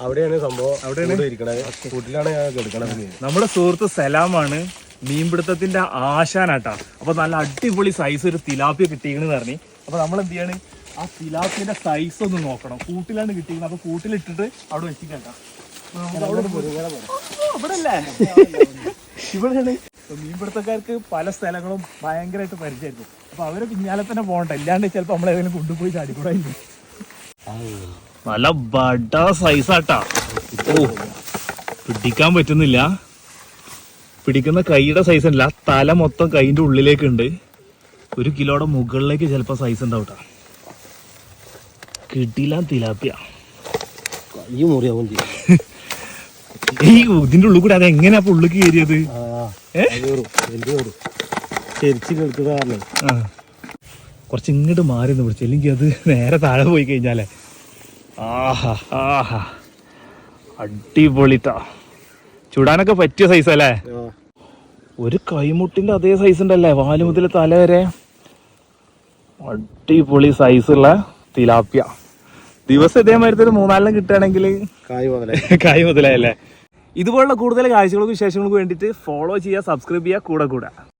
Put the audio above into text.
അവിടെയാണ് സംഭവം. അവിടെയാണ്? ഇരിക്കണത് കൂട്ടിലാണ് ഞാൻ കിടക്കണത് നമ്മുടെ സുഹൃത്ത് സലാമാണ് മീൻപിടുത്തത്തിന്റെ ആശാനാട്ടാ. അപ്പൊ നല്ല അടിപൊളി സൈസ് ഒരു തിലാപ്പിയ കിട്ടിയെന്ന് പറഞ്ഞു. അപ്പൊ നമ്മൾ എന്ത് ചെയ്യാണ് ആ തിലാപ്പിന്റെ സൈസ് ഒന്ന് നോക്കണം. കൂട്ടിലാണ് കിട്ടിയിരുന്നത് അപ്പൊ കൂട്ടിലിട്ടിട്ട് അവിടെ വെച്ചിട്ടാ ഇവിടെ അല്ലേ ഇവിടെയാണ്. മീൻപിടുത്തക്കാർക്ക് പല സ്ഥലങ്ങളും ഭയങ്കരമായിട്ട് പരിചയമായിരിക്കും. അപ്പൊ അവരെ പിന്നാലെ തന്നെ പോകണ്ട. ഇല്ലാണ്ട് ചിലപ്പോ നമ്മളേതെങ്കിലും കൊണ്ടുപോയി ചാടിക്കൂടായില്ല നല്ല ബഡ സൈസാട്ടാ. ഓ പിടിക്കാൻ പറ്റുന്നില്ല. പിടിക്കുന്ന കൈയുടെ സൈസ് അല്ല തല മൊത്തം കൈന്റെ ഉള്ളിലേക്ക് ഉണ്ട് ഒരു കിലോയുടെ മുകളിലേക്ക് ചിലപ്പോൾ സൈസ് ഉണ്ടാവട്ടാ. കിട്ടിയില്ല തിലാപ്പിയ. ഈ മുറിയാവും ഈ ഇതിന്റെ ഉള്ളിൽ കൂടെ അത് എങ്ങനെയാ പുള്ളി കയറിയത്. കുറച്ച് ഇങ്ങോട്ട് മാറി പിടിച്ചു. അല്ലെങ്കിൽ അത് നേരെ താഴെ പോയി കഴിഞ്ഞാലേ. ആഹാ ആഹാ. അടിപൊളിട്ടാ. ചുടാനൊക്കെ പറ്റിയ സൈസ് അല്ലേ? ഒരു കൈമുട്ടിന്റെ അതേ സൈസ് ഉണ്ടല്ലേ? വാൽ മുതൽ തല വരെ. അടിപൊളി സൈസ് ഉള്ള തിലാപ്പിയ ദിവസം ഇതേമാതിരി ഒരു മൂന്നാലെണ്ണം കിട്ടുകയാണെങ്കിൽ കായ് മുതലേ. കായ് മുതലായല്ലേ? ഇതുപോലുള്ള കൂടുതൽ കാഴ്ചകൾക്കും വിശേഷങ്ങൾക്കും വേണ്ടിയിട്ട് ഫോളോ ചെയ്യുക സബ്സ്ക്രൈബ് ചെയ്യുക കൂടെ കൂടെ.